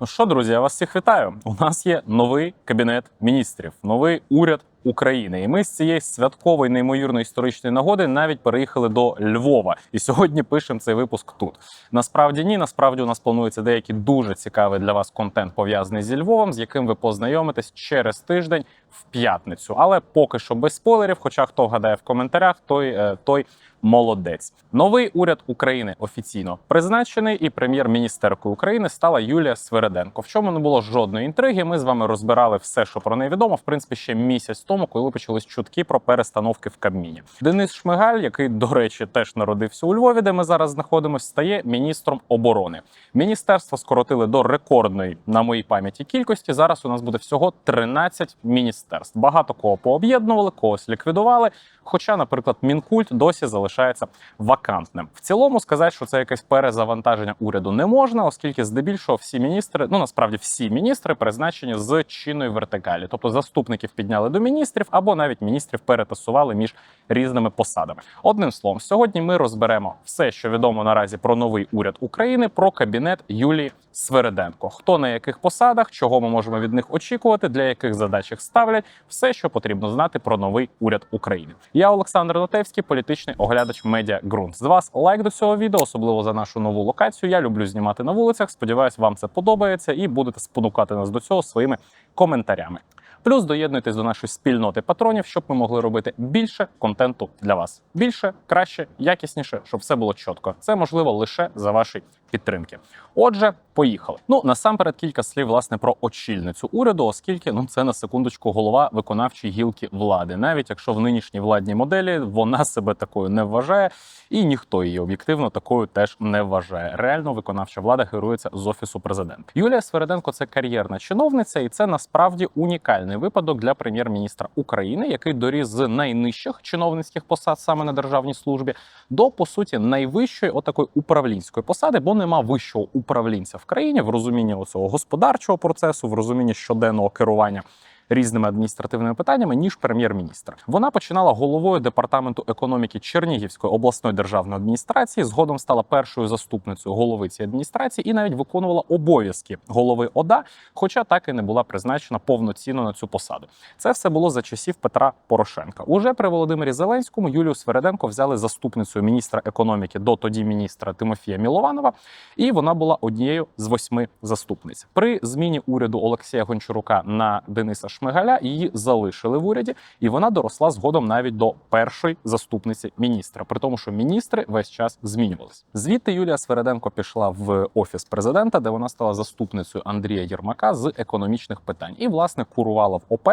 Ну що, друзі, я вас всіх вітаю. У нас є новий кабінет міністрів, новий уряд України. І ми з цієї святкової неймовірної історичної нагоди навіть переїхали до Львова. І сьогодні пишемо цей випуск тут. Насправді ні, насправді у нас планується деякий дуже цікавий для вас контент пов'язаний зі Львовом, з яким ви познайомитесь через тиждень в п'ятницю. Але поки що без спойлерів. Хоча хто вгадає в коментарях, той е, той молодець. Новий уряд України офіційно призначений, і прем'єр-міністеркою України стала Юлія Свереденко. В чому не було жодної інтриги. Ми з вами розбирали все, що про неї відомо. В принципі, ще місяць тому, коли почались чутки про перестановки в Кабміні. Денис Шмигаль, який, до речі, теж народився у Львові, де ми зараз знаходимося, стає міністром оборони. Міністерство скоротили до рекордної на моїй пам'яті кількості. Зараз у нас буде всього 13 міністерств. Багато кого пооб'єднували, когось ліквідували. Хоча, наприклад, мінкульт досі залишається вакантним. В цілому сказати, що це якесь перезавантаження уряду не можна, оскільки здебільшого всі міністри, ну насправді всі міністри призначені з чинної вертикалі, тобто заступників підняли до міністрів або навіть міністрів перетасували між різними посадами. Одним словом, сьогодні ми розберемо все, що відомо наразі про новий уряд України, про кабінет Юлії Свереденко. Хто на яких посадах, чого ми можемо від них очікувати, для яких задач їх ставлять, все, що потрібно знати про новий уряд України. Я Олександр Нотевський, політичний оглядач медіа ґрунт. З вас лайк до цього відео, особливо за нашу нову локацію. Я люблю знімати на вулицях. Сподіваюсь, вам це подобається і будете спонукати нас до цього своїми коментарями. Плюс доєднуйтесь до нашої спільноти патронів, щоб ми могли робити більше контенту для вас. Більше, краще, якісніше, щоб все було чітко. Це можливо лише за ваші підтримки. Отже, поїхали. Ну насамперед кілька слів власне про очільницю уряду, оскільки ну це на секундочку голова виконавчої гілки влади, навіть якщо в нинішній владній моделі вона себе такою не вважає, і ніхто її об'єктивно такою теж не вважає. Реально виконавча влада керується з офісу президента. Юлія Свереденко це кар'єрна чиновниця, і це насправді унікальний випадок для прем'єр-міністра України, який доріс з найнижчих чиновницьких посад саме на державній службі до по суті найвищої отакої управлінської посади, бо нема вищого управлінця в країні в розумінні оцього господарчого процесу, в розумінні щоденного керування. Різними адміністративними питаннями ніж прем'єр-міністр. Вона починала головою департаменту економіки Чернігівської обласної державної адміністрації. Згодом стала першою заступницею голови цієї адміністрації і навіть виконувала обов'язки голови ОДА, хоча так і не була призначена повноцінно на цю посаду. Це все було за часів Петра Порошенка. Уже при Володимирі Зеленському Юлію Свереденко взяли заступницею міністра економіки до тоді міністра Тимофія Мілованова, і вона була однією з восьми заступниць. При зміні уряду Олексія Гончарука на Дениса Шмигаля її залишили в уряді, і вона доросла згодом навіть до першої заступниці міністра, при тому, що міністри весь час змінювалися. Звідти Юлія Свереденко пішла в офіс президента, де вона стала заступницею Андрія Єрмака з економічних питань, і власне курувала в ОП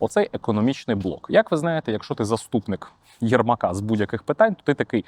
оцей економічний блок. Як ви знаєте, якщо ти заступник Єрмака з будь-яких питань, то ти такий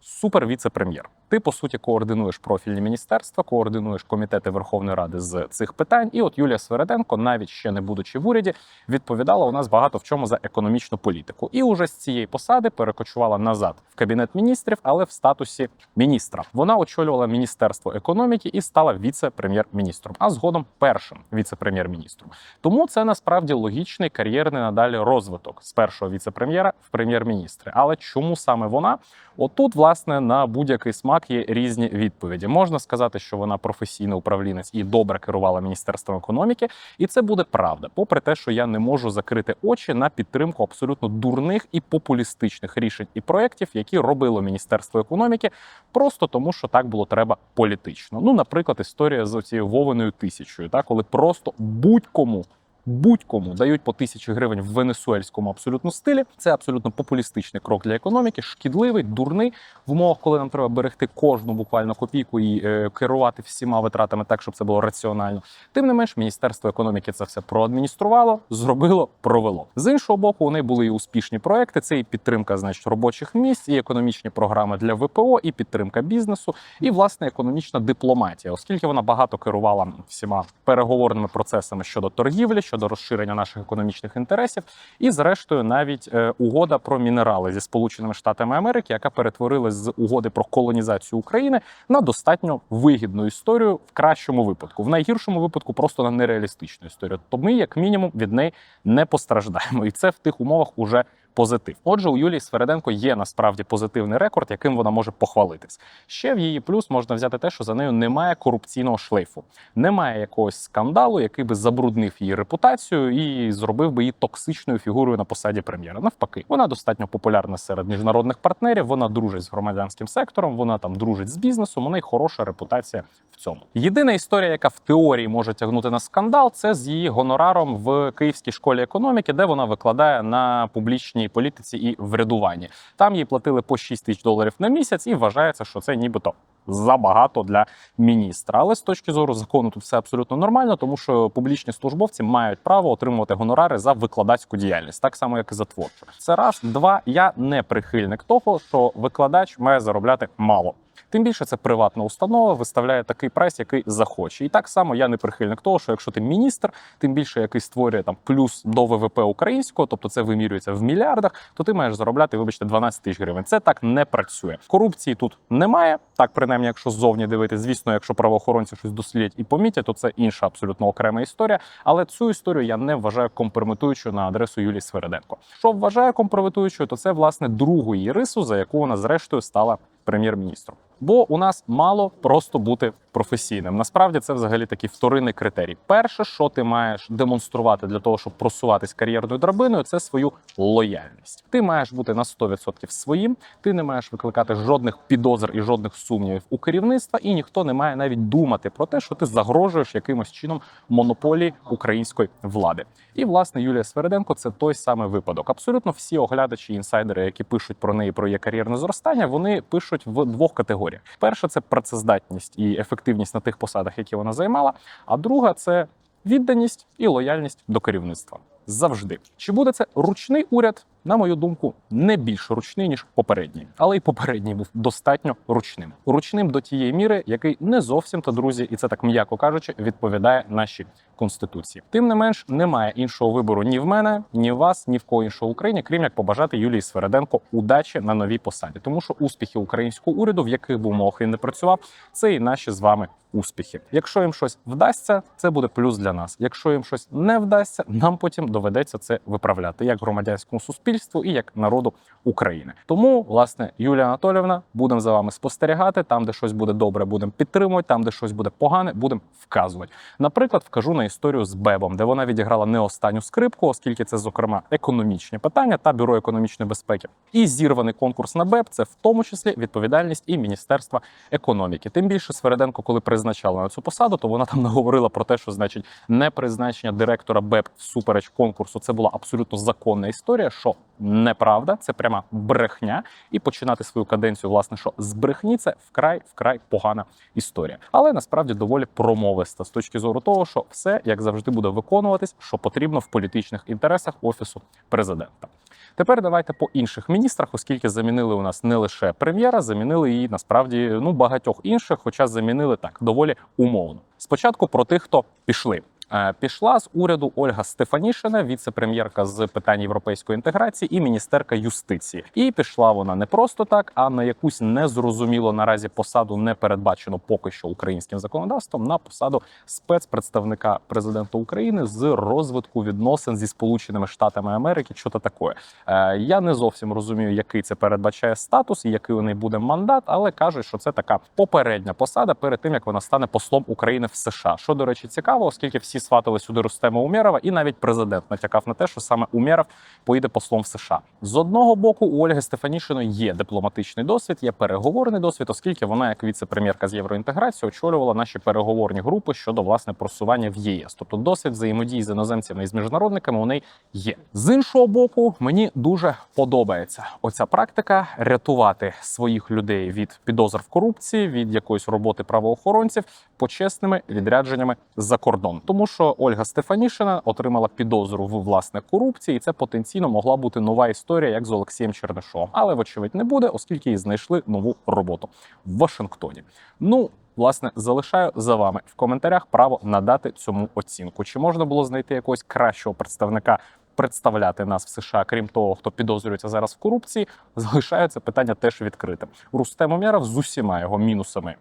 супер віце-прем'єр. Ти по суті координуєш профільні міністерства, координуєш комітети Верховної Ради з цих питань. І от Юлія Свереденко, навіть ще не будучи в уряді, відповідала у нас багато в чому за економічну політику. І уже з цієї посади перекочувала назад в кабінет міністрів, але в статусі міністра. Вона очолювала міністерство економіки і стала віце-прем'єр-міністром, а згодом першим віце-прем'єр-міністром. Тому це насправді логічний кар'єрний надалі розвиток з першого віце-прем'єра в прем'єр-міністри. Але чому саме вона? Отут, власне, на будь-який смак є різні відповіді. Можна сказати, що вона професійний управлінець і добре керувала міністерством економіки, і це буде правда, попри те, що я не можу закрити очі на підтримку абсолютно дурних і популістичних рішень і проєктів, які робило міністерство економіки, просто тому, що так було треба політично. Ну, наприклад, історія з цією Вовиною тисячою, так коли просто будь-кому. Будь-кому дають по тисячі гривень в венесуельському абсолютно стилі. Це абсолютно популістичний крок для економіки, шкідливий, дурний в умовах, коли нам треба берегти кожну буквально копійку і е, керувати всіма витратами так, щоб це було раціонально. Тим не менш, міністерство економіки це все проадмініструвало, зробило, провело. З іншого боку, у неї були і успішні проекти. Це і підтримка, значить, робочих місць, і економічні програми для ВПО, і підтримка бізнесу, і власне економічна дипломатія, оскільки вона багато керувала всіма переговорними процесами щодо торгівлі щодо розширення наших економічних інтересів, і зрештою навіть е, угода про мінерали зі Сполученими Штатами Америки, яка перетворилась з угоди про колонізацію України на достатньо вигідну історію в кращому випадку, в найгіршому випадку просто на нереалістичну історію. То ми, як мінімум, від неї не постраждаємо, і це в тих умовах уже позитив. Отже, у Юлії Свереденко є насправді позитивний рекорд, яким вона може похвалитись. Ще в її плюс можна взяти те, що за нею немає корупційного шлейфу, немає якогось скандалу, який би забруднив її репутацію і зробив би її токсичною фігурою на посаді прем'єра. Навпаки, вона достатньо популярна серед міжнародних партнерів. Вона дружить з громадянським сектором, вона там дружить з бізнесом. У неї хороша репутація в цьому. Єдина історія, яка в теорії може тягнути на скандал, це з її гонораром в Київській школі економіки, де вона викладає на публічній політиці і врядуванні. Там їй платили по 6 тисяч доларів на місяць, і вважається, що це нібито забагато для міністра. Але з точки зору закону тут все абсолютно нормально, тому що публічні службовці мають право отримувати гонорари за викладацьку діяльність, так само як і за творчу. Це раз, два. Я не прихильник того, що викладач має заробляти мало. Тим більше це приватна установа, виставляє такий прайс, який захоче. І так само я не прихильник того, що якщо ти міністр, тим більше який створює там плюс до ВВП українського, тобто це вимірюється в мільярдах, то ти маєш заробляти, вибачте, 12 тисяч гривень. Це так не працює. Корупції тут немає. Так, принаймні, якщо ззовні дивитися, звісно, якщо правоохоронці щось дослідять і помітять, то це інша абсолютно окрема історія. Але цю історію я не вважаю компрометуючою на адресу Юлії Свереденко. Що вважаю компрометуючою, то це власне другу її рису, за яку вона зрештою стала прем'єр-міністром. Бо у нас мало просто бути професійним. Насправді це взагалі такий вторинний критерій. Перше, що ти маєш демонструвати для того, щоб просуватись кар'єрною драбиною, це свою лояльність. Ти маєш бути на 100% своїм. Ти не маєш викликати жодних підозр і жодних сумнівів у керівництва, і ніхто не має навіть думати про те, що ти загрожуєш якимось чином монополії української влади. І власне Юлія Свереденко це той самий випадок. Абсолютно всі оглядачі, інсайдери, які пишуть про неї про її кар'єрне зростання, вони пишуть в двох категоріях: перша це працездатність і ефективність на тих посадах, які вона займала. А друга це відданість і лояльність до керівництва. Завжди чи буде це ручний уряд? На мою думку, не більш ручний ніж попередній, але й попередній був достатньо ручним. Ручним до тієї міри, який не зовсім та друзі, і це так м'яко кажучи, відповідає нашій конституції. Тим не менш, немає іншого вибору ні в мене, ні в вас, ні в кого іншого в Україні, крім як побажати Юлії Свереденко удачі на новій посаді, тому що успіхи українського уряду, в яких би умовах він не працював, це і наші з вами успіхи. Якщо їм щось вдасться, це буде плюс для нас. Якщо їм щось не вдасться, нам потім доведеться це виправляти як громадянському суспільству і як народу України. Тому, власне, Юлія Анатолівна, будемо за вами спостерігати. Там, де щось буде добре, будемо підтримувати. Там, де щось буде погане, будемо вказувати. Наприклад, вкажу на історію з Бебом, де вона відіграла не останню скрипку, оскільки це, зокрема, економічні питання та бюро економічної безпеки. І зірваний конкурс на БЕБ це в тому числі відповідальність і Міністерства економіки. Тим більше Свереденко, коли призначала на цю посаду, то вона там наговорила про те, що значить не призначення директора БЕП всупереч конкурсу. Це була абсолютно законна історія, що неправда, це пряма брехня, і починати свою каденцію, власне, що з брехні це вкрай вкрай погана історія. Але насправді доволі промовиста з точки зору того, що все як завжди буде виконуватись, що потрібно в політичних інтересах офісу президента. Тепер давайте по інших міністрах, оскільки замінили у нас не лише прем'єра, замінили і насправді ну багатьох інших, хоча замінили так доволі умовно. Спочатку про тих, хто пішли. Е, Пішла з уряду Ольга Стефанішина, віце-прем'єрка з питань європейської інтеграції і міністерка юстиції. І пішла вона не просто так, а на якусь незрозуміло наразі посаду, не передбачено поки що українським законодавством, на посаду спецпредставника президента України з розвитку відносин зі Сполученими Штатами Америки. Що то таке? Е, Я не зовсім розумію, який це передбачає статус і який у неї буде мандат, але кажуть, що це така попередня посада перед тим як вона стане послом України в США. Що до речі, цікаво, оскільки всі сватали сюди Рустема Умєрова, і навіть президент натякав на те, що саме Умєров поїде послом в США. З одного боку, у Ольги Стефанішиної є дипломатичний досвід, є переговорний досвід, оскільки вона, як віце-прем'єрка з євроінтеграції, очолювала наші переговорні групи щодо власне просування в ЄС. Тобто досвід взаємодії з іноземцями і з міжнародниками у неї є. З іншого боку, мені дуже подобається оця практика рятувати своїх людей від підозр в корупції, від якоїсь роботи правоохоронців почесними відрядженнями за кордон, тому що Ольга Стефанішина отримала підозру в власне корупції, і це потенційно могла бути нова історія, як з Олексієм Чернишовим. Але вочевидь не буде, оскільки їй знайшли нову роботу в Вашингтоні. Ну. Власне, залишаю за вами в коментарях право надати цьому оцінку. Чи можна було знайти якогось кращого представника представляти нас в США, крім того, хто підозрюється зараз в корупції, залишається питання теж відкритим. Рустем Умєров з усіма його мінусами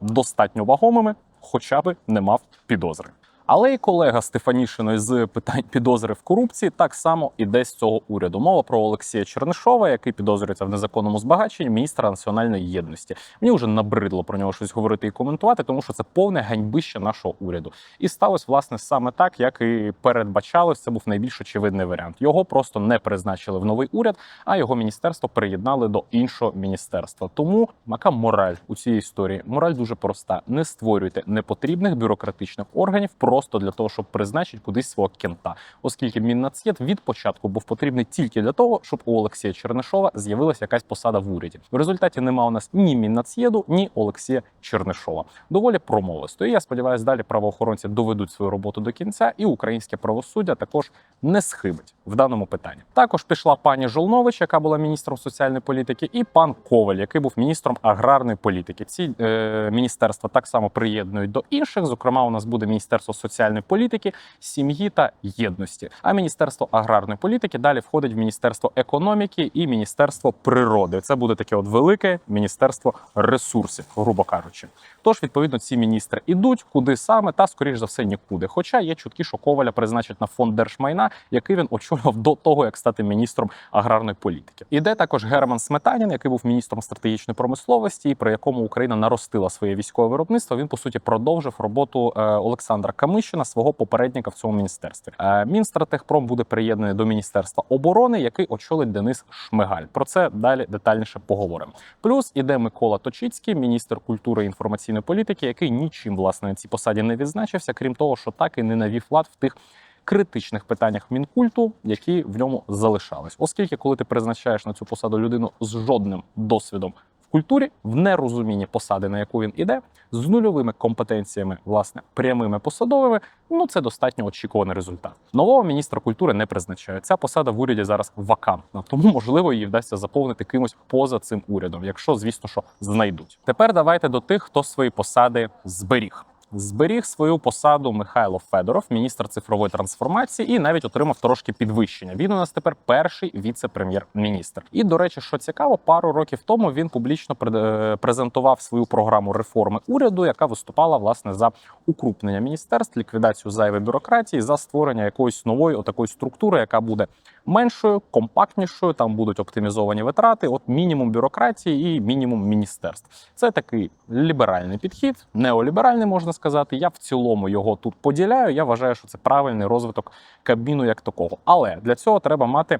достатньо вагомими, хоча би не мав підозри. Але і колега Стефанішиної з питань підозри в корупції так само іде з цього уряду. Мова про Олексія Чернишова, який підозрюється в незаконному збагаченні міністра національної єдності. Мені вже набридло про нього щось говорити і коментувати, тому що це повне ганьбище нашого уряду. І сталося власне саме так, як і передбачалось. Це був найбільш очевидний варіант. Його просто не призначили в новий уряд, а його міністерство приєднали до іншого міністерства. Тому яка мораль у цій історії? Мораль дуже проста: не створюйте непотрібних бюрократичних органів просто для того, щоб призначити кудись свого кента, оскільки Міннацєд від початку був потрібний тільки для того, щоб у Олексія Чернишова з'явилася якась посада в уряді. В результаті нема у нас ні Міннацєду, ні Олексія Чернишова. Доволі промовисто. І я сподіваюся, далі правоохоронці доведуть свою роботу до кінця, і українське правосуддя також не схибить в даному питанні. Також пішла пані Жолнович, яка була міністром соціальної політики, і пан Коваль, який був міністром аграрної політики. Ці е, міністерства так само приєднують до інших. Зокрема, у нас буде міністерство соціальної політики, сім'ї та єдності. А міністерство аграрної політики далі входить в міністерство економіки і міністерство природи. Це буде таке от велике міністерство ресурсів, грубо кажучи. Тож, відповідно, ці міністри ідуть куди саме, та скоріш за все нікуди. Хоча є чутки, що Коваля призначать на фонд держмайна, який він очолював до того, як стати міністром аграрної політики. Іде також Герман Сметанін, який був міністром стратегічної промисловості, при якому Україна наростила своє військове виробництво. Він по суті продовжив роботу е, Олександра Камишина, свого попередника в цьому міністерстві. Е, Мінстратегпром буде приєднаний до міністерства оборони, який очолить Денис Шмигаль. Про це далі детальніше поговоримо. Плюс іде Микола Точицький, міністр культури і інформаційної політики, який нічим власне на цій посаді не відзначився, крім того, що так і не навів лад в тих. Критичних питаннях мінкульту, які в ньому залишались, оскільки, коли ти призначаєш на цю посаду людину з жодним досвідом культурі, в нерозумінні посади, на яку він іде, з нульовими компетенціями, власне, прямими посадовими, ну це достатньо очікуваний результат. Нового міністра культури не призначають. Ця посада в уряді зараз вакантна, тому можливо її вдасться заповнити кимось поза цим урядом, якщо звісно що знайдуть. Тепер давайте до тих, хто свої посади зберіг. Зберіг свою посаду Михайло Федоров, міністр цифрової трансформації, і навіть отримав трошки підвищення. Він у нас тепер перший віце-прем'єр-міністр. І до речі, що цікаво, пару років тому він публічно е, презентував свою програму реформи уряду, яка виступала власне за укрупнення міністерств, ліквідацію зайвої бюрократії, за створення якоїсь нової отакої структури, яка буде меншою, компактнішою. Там будуть оптимізовані витрати. От мінімум бюрократії і мінімум міністерств. Це такий ліберальний підхід, неоліберальний можна сказати. Я в цілому його тут поділяю. Я вважаю, що це правильний розвиток кабміну як такого. Але для цього треба мати.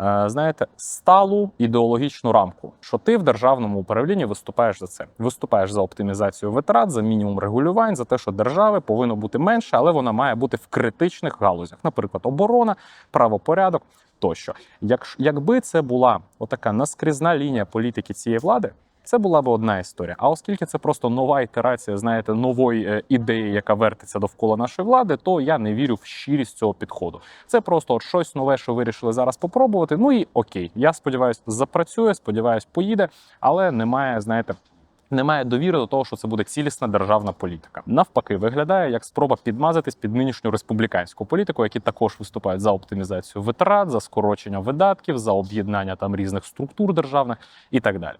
е, Знаєте, сталу ідеологічну рамку, що ти в державному управлінні виступаєш за це. Виступаєш за оптимізацію витрат, за мінімум регулювань, за те, що держави повинно бути менше, але вона має бути в критичних галузях, наприклад, оборона, правопорядок тощо. Як, якби це була отака наскрізна лінія політики цієї влади, це була б одна історія. А оскільки це просто нова ітерація, знаєте, нової е, ідеї, яка вертиться довкола нашої влади, то я не вірю в щирість цього підходу. Це просто от щось нове, що вирішили зараз попробувати. Ну і окей, я сподіваюся, запрацює, сподіваюсь, поїде, але немає, знаєте. Немає довіри до того, що це буде цілісна державна політика. Навпаки, виглядає як спроба підмазатись під нинішню республіканську політику, які також виступають за оптимізацію витрат, за скорочення видатків, за об'єднання там різних структур державних і так далі.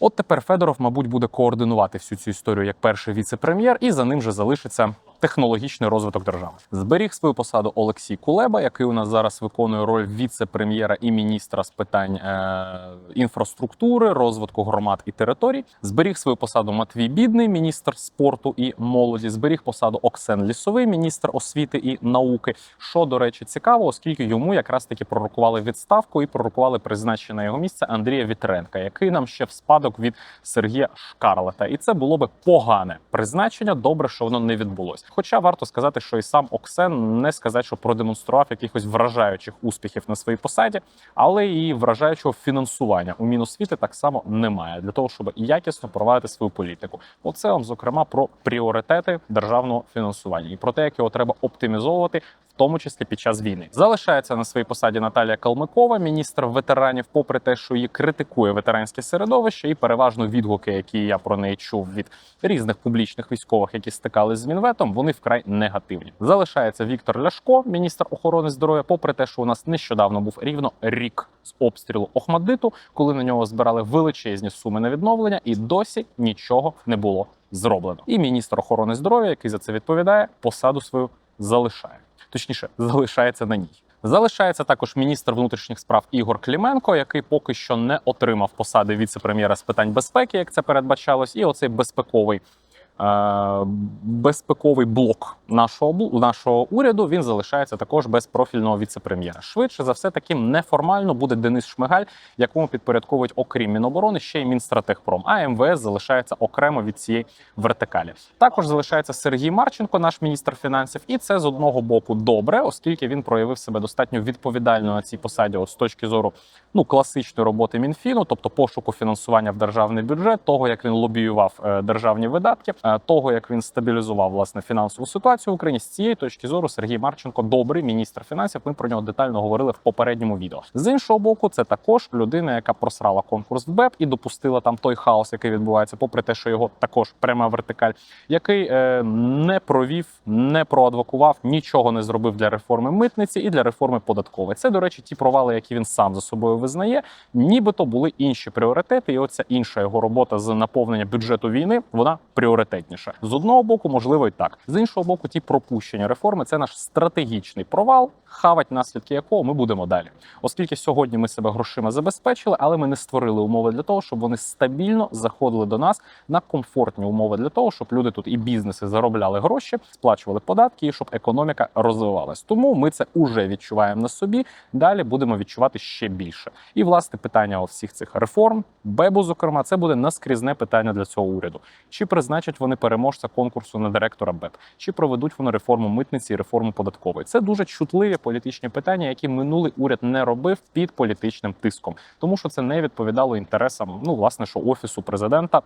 От тепер Федоров, мабуть, буде координувати всю цю історію як перший віце-прем'єр, і за ним же залишиться технологічний розвиток держави. Зберіг свою посаду Олексій Кулеба, який у нас зараз виконує роль віце-прем'єра і міністра з питань е- інфраструктури, розвитку громад і територій. Зберіг свою посаду Матвій Бідний, міністр спорту і молоді. Зберіг посаду Оксен Лісовий, міністр освіти і науки. Що до речі, цікаво, оскільки йому якраз таки пророкували відставку і пророкували призначення на його місце Андрія Вітренка, який нам ще в спадок від Сергія Шкарлета. І це було би погане призначення. Добре, що воно не відбулося. Хоча варто сказати, що і сам Оксен не сказати, що продемонстрував якихось вражаючих успіхів на своїй посаді, але і вражаючого фінансування у Міносвіти так само немає для того, щоб якісно провадити свою політику. Оце вам зокрема про пріоритети державного фінансування і про те, як його треба оптимізовувати. Тому числі під час війни залишається на своїй посаді Наталія Калмикова, міністр ветеранів, попри те, що її критикує ветеранське середовище, і переважно відгуки, які я про неї чув від різних публічних військових, які стикалися з мінветом, вони вкрай негативні. Залишається Віктор Ляшко, міністр охорони здоров'я, попри те, що у нас нещодавно був рівно рік з обстрілу Охмаддиту, коли на нього збирали величезні суми на відновлення, і досі нічого не було зроблено. І міністр охорони здоров'я, який за це відповідає, посаду свою залишає. Точніше, залишається на ній. Залишається також міністр внутрішніх справ Ігор Кліменко, який поки що не отримав посади віце-прем'єра з питань безпеки, як це передбачалось, і оцей безпековий. Е, Безпековий блок нашого нашого уряду він залишається також без профільного віце-прем'єра. Швидше за все, таким неформально буде Денис Шмигаль, якому підпорядковують окрім Міноборони ще й Мінстратегпром. А МВС залишається окремо від цієї вертикалі. Також залишається Сергій Марченко, наш міністр фінансів, і це з одного боку добре, оскільки він проявив себе достатньо відповідально на цій посаді, от з точки зору ну класичної роботи Мінфіну, тобто пошуку фінансування в державний бюджет, того як він лобіював е, державні видатки, е, того як він стабілізував власне фінансову ситуацію в Україні. З цієї точки зору Сергій Марченко добрий міністр фінансів. Ми про нього детально говорили в попередньому відео. З іншого боку, це також людина, яка просрала конкурс в БЕП і допустила там той хаос, який відбувається, попри те, що його також пряма вертикаль, який е, не провів, не проадвокував, нічого не зробив для реформи митниці і для реформи податкової. Це, до речі, ті провали, які він сам за собою визнає, нібито були інші пріоритети, і оця інша його робота з наповнення бюджету війни вона пріоритетніша. З одного боку, можливо, і так. З іншого боку, ті пропущені реформи це наш стратегічний провал, хавать наслідки якого ми будемо далі. Оскільки сьогодні ми себе грошима забезпечили, але ми не створили умови для того, щоб вони стабільно заходили до нас на комфортні умови для того, щоб люди тут і бізнеси заробляли гроші, сплачували податки, і щоб економіка розвивалась. Тому ми це уже відчуваємо на собі. Далі будемо відчувати ще більше. І власне питання всіх цих реформ, бебу, зокрема, це буде наскрізне питання для цього уряду. Чи призначать вони переможця конкурсу на директора БЕП, чи проведуть вони реформу митниці і реформу податкової? Це дуже чутливі політичні питання, які минулий уряд не робив під політичним тиском, тому що це не відповідало інтересам, ну власне, що офісу президента.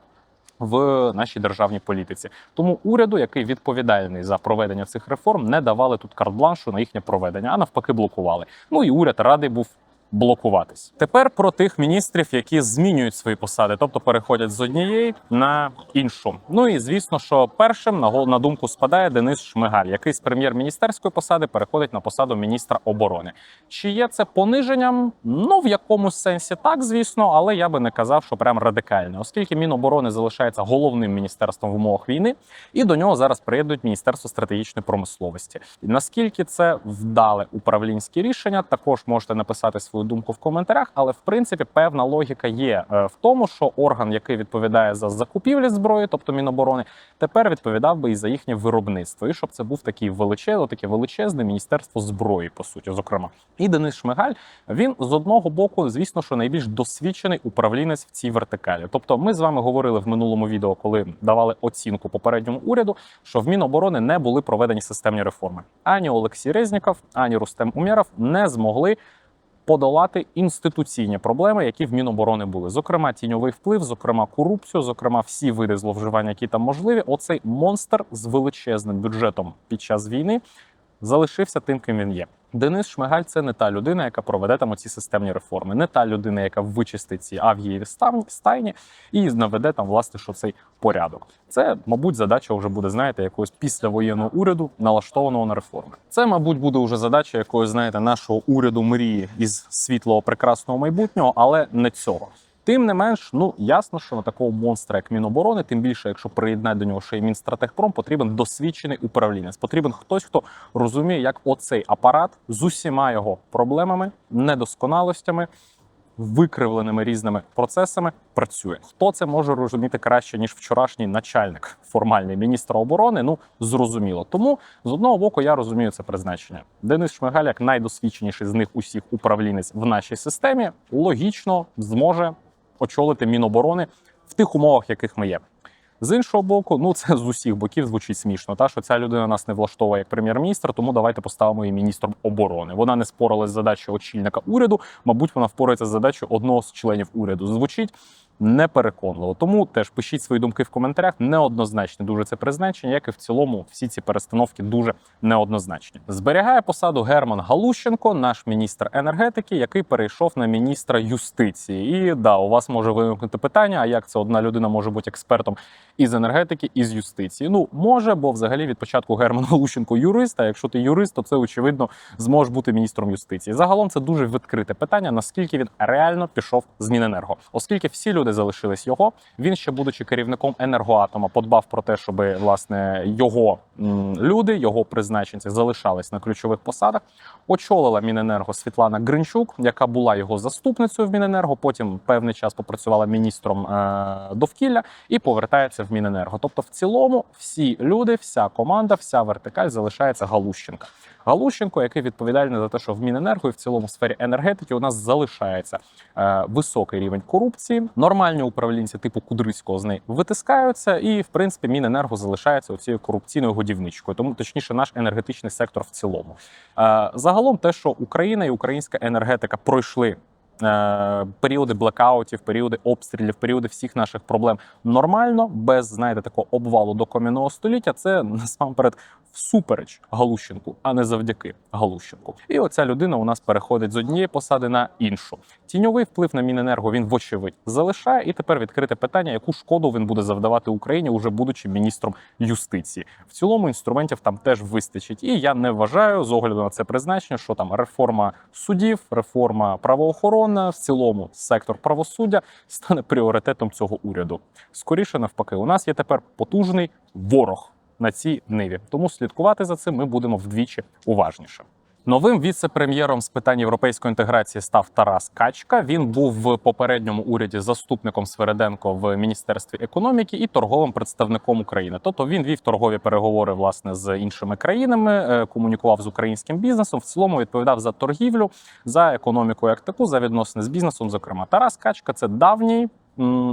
В нашій державній політиці тому уряду, який відповідальний за проведення цих реформ, не давали тут карт-бланшу на їхнє проведення, а навпаки, блокували. Ну і уряд радий був блокуватись. Тепер про тих міністрів, які змінюють свої посади, тобто переходять з однієї на іншу. Ну і звісно, що першим на на думку спадає Денис Шмигаль, який з прем'єр-міністерської посади переходить на посаду міністра оборони. Чи є це пониженням? Ну в якомусь сенсі так, звісно, але я би не казав, що прям радикальне, оскільки Міноборони залишається головним міністерством в умовах війни, і до нього зараз приєднують Міністерство стратегічної промисловості. І наскільки це вдале управлінське рішення, також можете написати свою думку в коментарях. Але в принципі певна логіка є е, в тому, що орган, який відповідає за закупівлі зброї, тобто Міноборони, тепер відповідав би і за їхнє виробництво, і щоб це був такий величезне, таке величезне міністерство зброї, по суті, зокрема. І Денис Шмигаль він з одного боку, звісно, що найбільш досвідчений управлінець в цій вертикалі. Тобто, ми з вами говорили в минулому відео, коли давали оцінку попередньому уряду, що в Міноборони не були проведені системні реформи. Ані Олексій Резніков, ані Рустем Умєров не змогли. Подолати інституційні проблеми, які в Міноборони були, зокрема, тіньовий вплив, зокрема, корупцію, зокрема, всі види зловживання, які там можливі. Оцей монстр з величезним бюджетом під час війни залишився тим, ким він є. Денис Шмигаль це не та людина, яка проведе там оці системні реформи, не та людина, яка вичистить ці авгієві стайні і наведе там власне що цей порядок. Це, мабуть, задача вже буде, знаєте, якогось післявоєнного уряду, налаштованого на реформи. Це, мабуть, буде вже задача якогось, знаєте, нашого уряду мрії із світлого прекрасного майбутнього, але не цього. Тим не менш, ну ясно, що на такого монстра, як Міноборони, тим більше, якщо приєднати до нього ще й Мінстратегпром, потрібен досвідчений управлінець. Потрібен хтось, хто розуміє, як оцей апарат з усіма його проблемами, недосконалостями, викривленими різними процесами працює. Хто це може розуміти краще ніж вчорашній начальник формальний міністра оборони? Ну зрозуміло. Тому з одного боку я розумію це призначення. Денис Шмигаль, як найдосвідченіший з них усіх управлінець в нашій системі, логічно зможе очолити Міноборони в тих умовах, яких ми є. З іншого боку, ну це з усіх боків звучить смішно. Та що ця людина нас не влаштовує як прем'єр-міністр, тому давайте поставимо її міністром оборони. Вона не споралась з задачею очільника уряду. Мабуть, вона впорається з задачею одного з членів уряду. Звучить непереконливо. Тому теж пишіть свої думки в коментарях. Неоднозначне дуже це призначення, як і в цілому всі ці перестановки дуже неоднозначні. Зберігає посаду Герман Галущенко, наш міністр енергетики, який перейшов на міністра юстиції. І да, у вас може виникнути питання: а як це одна людина може бути експертом із енергетики і з юстиції? Ну може, бо взагалі від початку Герман Галущенко юрист. А якщо ти юрист, то це очевидно зможе бути міністром юстиції. Загалом це дуже відкрите питання, наскільки він реально пішов з Міненерго, оскільки всі люди. Люди залишились його. Він ще, будучи керівником енергоатома, подбав про те, щоб власне його люди, його призначенці залишались на ключових посадах. Очолила Міненерго Світлана Гринчук, яка була його заступницею в Міненерго. Потім певний час попрацювала міністром е, довкілля і повертається в Міненерго. Тобто, в цілому, всі люди, вся команда, вся вертикаль залишається Галущенка. Галущенко, який відповідальний за те, що в Міненерго і в цілому сфері енергетики у нас залишається е, високий рівень корупції. Нормальні управлінці типу Кудрицького з неї витискаються, і в принципі Міненерго залишається оцією корупційною годівничкою, тому точніше, наш енергетичний сектор в цілому. Е, загалом, те, що Україна і українська енергетика пройшли. Е, Періоди блекаутів, періоди обстрілів, періоди всіх наших проблем нормально, без знаєте такого обвалу до кам'яного століття. Це насамперед всупереч Галущенку, а не завдяки Галущенку. І оця людина у нас переходить з однієї посади на іншу. Тіньовий вплив на Міненерго він вочевидь залишає. І тепер відкрите питання, яку шкоду він буде завдавати Україні, уже будучи міністром юстиції. В цілому інструментів там теж вистачить. І я не вважаю з огляду на це призначення, що там реформа судів, реформа правоохоронна, в цілому сектор правосуддя стане пріоритетом цього уряду. Скоріше навпаки, у нас є тепер потужний ворог на цій ниві. Тому слідкувати за цим ми будемо вдвічі уважніше. Новим віце-прем'єром з питань європейської інтеграції став Тарас Качка. Він був в попередньому уряді заступником Свереденко в міністерстві економіки і торговим представником України. Тобто він вів торгові переговори власне з іншими країнами, е, комунікував з українським бізнесом. В цілому відповідав за торгівлю, за економіку як таку, за відносини з бізнесом. Зокрема, Тарас Качка це давній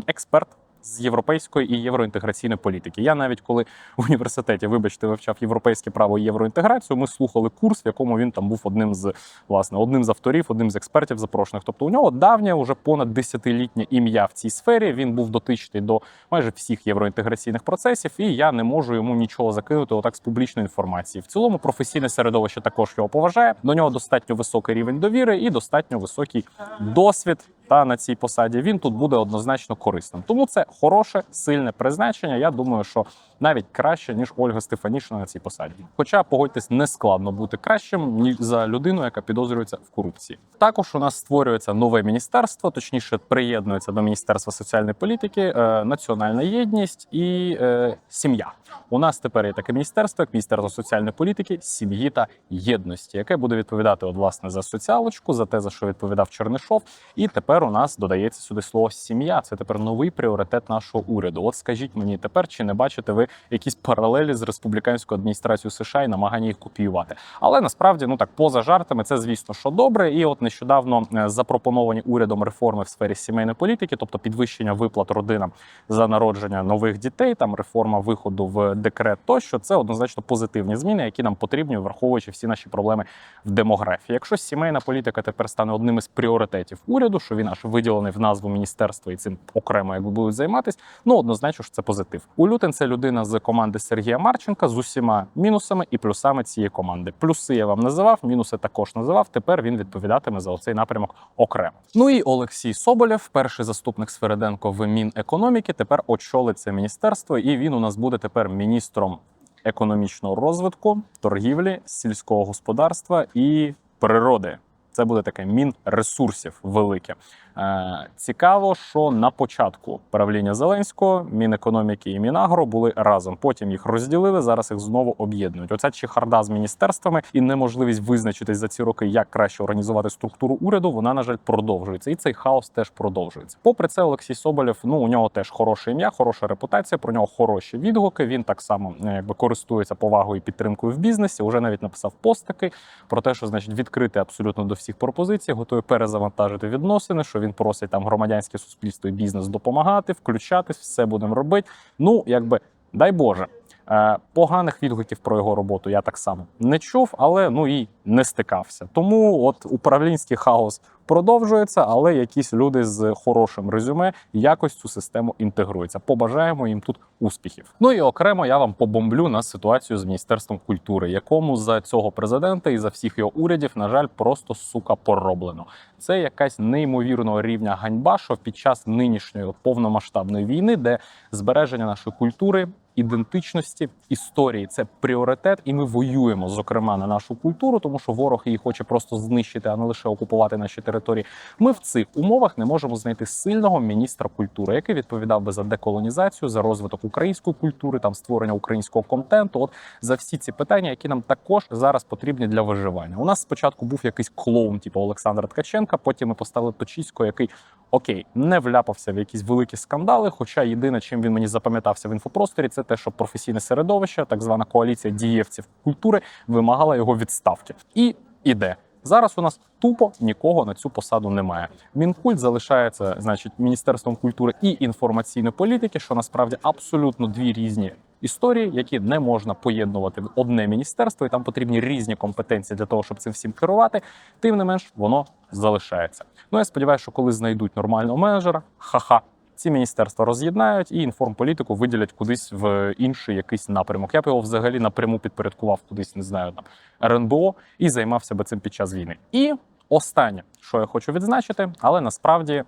експерт. З європейської і євроінтеграційної політики. Я навіть коли в університеті, вибачте, вивчав європейське право і євроінтеграцію. Ми слухали курс, в якому він там був одним з власне одним з авторів, одним з експертів запрошених. Тобто у нього давнє, уже понад десятилітнє ім'я в цій сфері. Він був дотичний до майже всіх євроінтеграційних процесів, і я не можу йому нічого закинути отак з публічної інформації. В цілому професійне середовище також його поважає. До нього достатньо високий рівень довіри і достатньо високий досвід. Та на цій посаді він тут буде однозначно корисним. Тому це хороше, сильне призначення. Я думаю, що навіть краще ніж Ольга Стефанішина на цій посаді. Хоча погодьтесь, не складно бути кращим ніж за людину, яка підозрюється в корупції. Також у нас створюється нове міністерство, точніше, приєднується до міністерства соціальної політики, е, національна єдність і е, сім'я. У нас тепер є таке міністерство, як міністерство соціальної політики, сім'ї та єдності, яке буде відповідати от, власне за соціалочку, за те, за що відповідав Чернишов. І тепер у нас додається сюди слово сім'я. Це тепер новий пріоритет нашого уряду. От скажіть мені тепер, чи не бачите ви якісь паралелі з республіканською адміністрацією США і намагання їх копіювати? Але насправді, ну так поза жартами, це звісно, що добре. І от нещодавно е, запропоновані урядом реформи в сфері сімейної політики, тобто підвищення виплат родинам за народження нових дітей, там реформа виходу в декрет, тощо це однозначно позитивні зміни, які нам потрібні, враховуючи всі наші проблеми в демографії. Якщо сімейна політика тепер стане одним із пріоритетів уряду, що він аж виділений в назву міністерства і цим окремо якби будуть займатися, ну однозначно що це позитив. Улютин це людина з команди Сергія Марченка з усіма мінусами і плюсами цієї команди. Плюси я вам називав, мінуси також називав. Тепер він відповідатиме за оцей напрямок окремо. Ну і Олексій Соболєв, перший заступник Свереденко в Мінекономіки, тепер очолить це міністерство, і він у нас буде тепер міністром економічного розвитку, торгівлі, сільського господарства і природи. Це буде таке мін ресурсів велике. Е, цікаво, що на початку правління Зеленського Мінекономіки і Мінагро були разом. Потім їх розділили. Зараз їх знову об'єднують. Оця чехарда з міністерствами і неможливість визначитись за ці роки, як краще організувати структуру уряду. Вона на жаль продовжується, і цей хаос теж продовжується. Попри це, Олексій Соболєв, ну у нього теж хороше ім'я, хороша репутація. Про нього хороші відгуки. Він так само е, якби користується повагою і підтримкою в бізнесі. Уже навіть написав пост такий про те, що значить відкрити абсолютно до всіх пропозицій, готовий перезавантажити відносини. Що він просить там громадянське суспільство і бізнес допомагати, включатись, все будемо робити. Ну, якби дай Боже. Е, Поганих відгуків про його роботу я так само не чув, але ну і не стикався. Тому от управлінський хаос продовжується, але якісь люди з хорошим резюме якось цю систему інтегруються. Побажаємо їм тут успіхів. Ну і окремо я вам побомблю на ситуацію з міністерством культури, якому за цього президента і за всіх його урядів, на жаль, просто сука пороблено. Це якась неймовірного рівня ганьба, що під час нинішньої повномасштабної війни, де збереження нашої культури. Ідентичності історії це пріоритет, і ми воюємо зокрема на нашу культуру, тому що ворог її хоче просто знищити, а не лише окупувати наші території. Ми в цих умовах не можемо знайти сильного міністра культури, який відповідав би за деколонізацію, за розвиток української культури, там створення українського контенту. От за всі ці питання, які нам також зараз потрібні для виживання. У нас спочатку був якийсь клоун, типу Олександра Ткаченка. Потім ми поставили Точіського, який окей, не вляпався в якісь великі скандали. Хоча єдине, чим він мені запам'ятався в інфопросторі, це те, що професійне середовище, так звана коаліція дієвців культури, вимагала його відставки. І іде. Зараз у нас тупо нікого на цю посаду немає. Мінкульт залишається, значить, міністерством культури і інформаційної політики, що насправді абсолютно дві різні історії, які не можна поєднувати в одне міністерство, і там потрібні різні компетенції для того, щоб цим всім керувати. Тим не менш, воно залишається. Ну я сподіваюся, що коли знайдуть нормального менеджера, ха-ха. Ці міністерства роз'єднають і інформполітику виділять кудись в інший якийсь напрямок. Я б його взагалі напряму підпорядкував кудись, не знаю, там РНБО і займався би цим під час війни. І останнє, що я хочу відзначити, але насправді,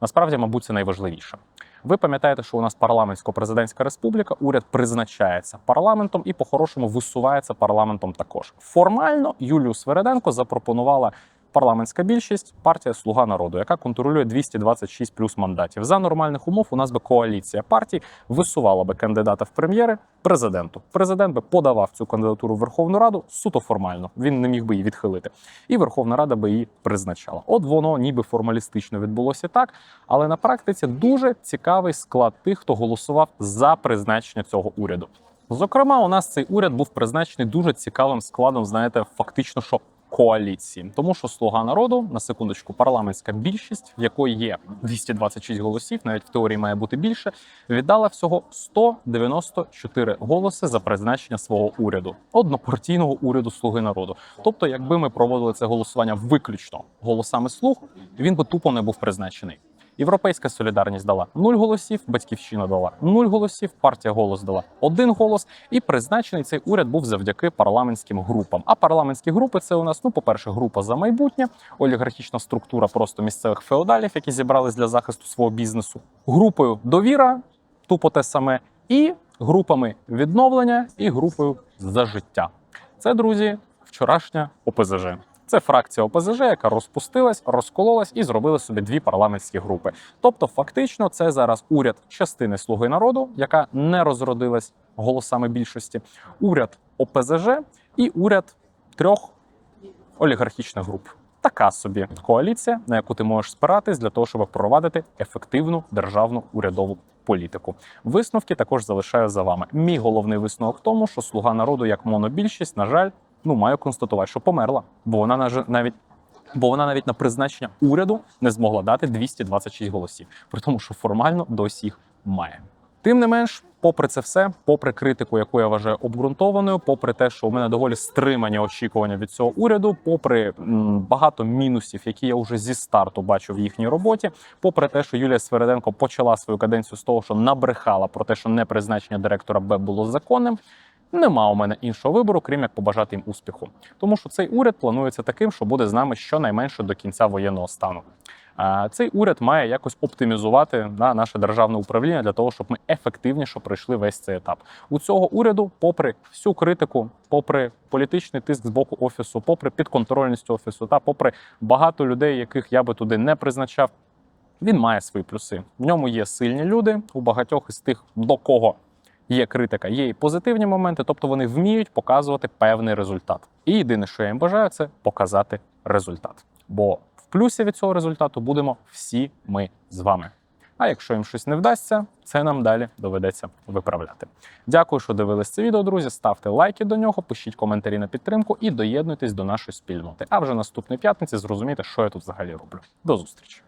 насправді, мабуть, це найважливіше. Ви пам'ятаєте, що у нас парламентсько-президентська республіка, уряд призначається парламентом і по-хорошому висувається парламентом також. Формально Юлію Свереденко запропонувала парламентська більшість, партія Слуга народу, яка контролює 226 плюс мандатів. За нормальних умов у нас би коаліція партій висувала би кандидата в прем'єри президенту. Президент би подавав цю кандидатуру в Верховну Раду суто формально. Він не міг би її відхилити, і Верховна Рада би її призначала. От воно ніби формалістично відбулося так, але на практиці дуже цікавий склад тих, хто голосував за призначення цього уряду. Зокрема, у нас цей уряд був призначений дуже цікавим складом, знаєте, фактично, що коаліції, тому що слуга народу на секундочку, парламентська більшість, в якої є 226 голосів, навіть в теорії має бути більше, віддала всього 194 голоси за призначення свого уряду, однопартійного уряду слуги народу. Тобто, якби ми проводили це голосування виключно голосами слуг, він би тупо не був призначений. Європейська солідарність дала 0 голосів, батьківщина дала 0 голосів, партія голос дала один голос. І призначений цей уряд був завдяки парламентським групам. А парламентські групи це у нас, ну, по-перше, група за майбутнє, олігархічна структура просто місцевих феодалів, які зібрались для захисту свого бізнесу. Групою довіра, тупо те саме, і групами відновлення, і групою за життя. Це друзі, вчорашня ОПЗЖ. Це фракція ОПЗЖ, яка розпустилась, розкололась і зробила собі дві парламентські групи. Тобто, фактично, це зараз уряд частини Слуги народу, яка не розродилась голосами більшості, уряд ОПЗЖ і уряд трьох олігархічних груп. Така собі коаліція, на яку ти можеш спиратись для того, щоб впровадити ефективну державну урядову політику. Висновки також залишаю за вами. Мій головний висновок в тому, що слуга народу як монобільшість, на жаль, ну маю констатувати, що померла, бо вона навіть. Бо вона навіть на призначення уряду не змогла дати 226 голосів, при тому, що формально досі їх має. Тим не менш, попри це все, попри критику, яку я вважаю обґрунтованою, попри те, що у мене доволі стримані очікування від цього уряду, попри м, багато мінусів, які я вже зі старту бачу в їхній роботі, попри те, що Юлія Свереденко почала свою каденцію з того, що набрехала про те, що не призначення директора Б було законним. Нема у мене іншого вибору, крім як побажати їм успіху, тому що цей уряд планується таким, що буде з нами щонайменше до кінця воєнного стану. Цей уряд має якось оптимізувати да, наше державне управління для того, щоб ми ефективніше пройшли весь цей етап. У цього уряду, попри всю критику, попри політичний тиск з боку офісу, попри підконтрольність офісу, та попри багато людей, яких я би туди не призначав, він має свої плюси. В ньому є сильні люди у багатьох із тих, до кого є критика, є і позитивні моменти, тобто вони вміють показувати певний результат. І єдине, що я їм бажаю, це показати результат. Бо в плюсі від цього результату будемо всі ми з вами. А якщо їм щось не вдасться, це нам далі доведеться виправляти. Дякую, що дивились це відео, друзі. Ставте лайки до нього, пишіть коментарі на підтримку і доєднуйтесь до нашої спільноти. А вже наступної п'ятниці зрозумієте, що я тут взагалі роблю. До зустрічі!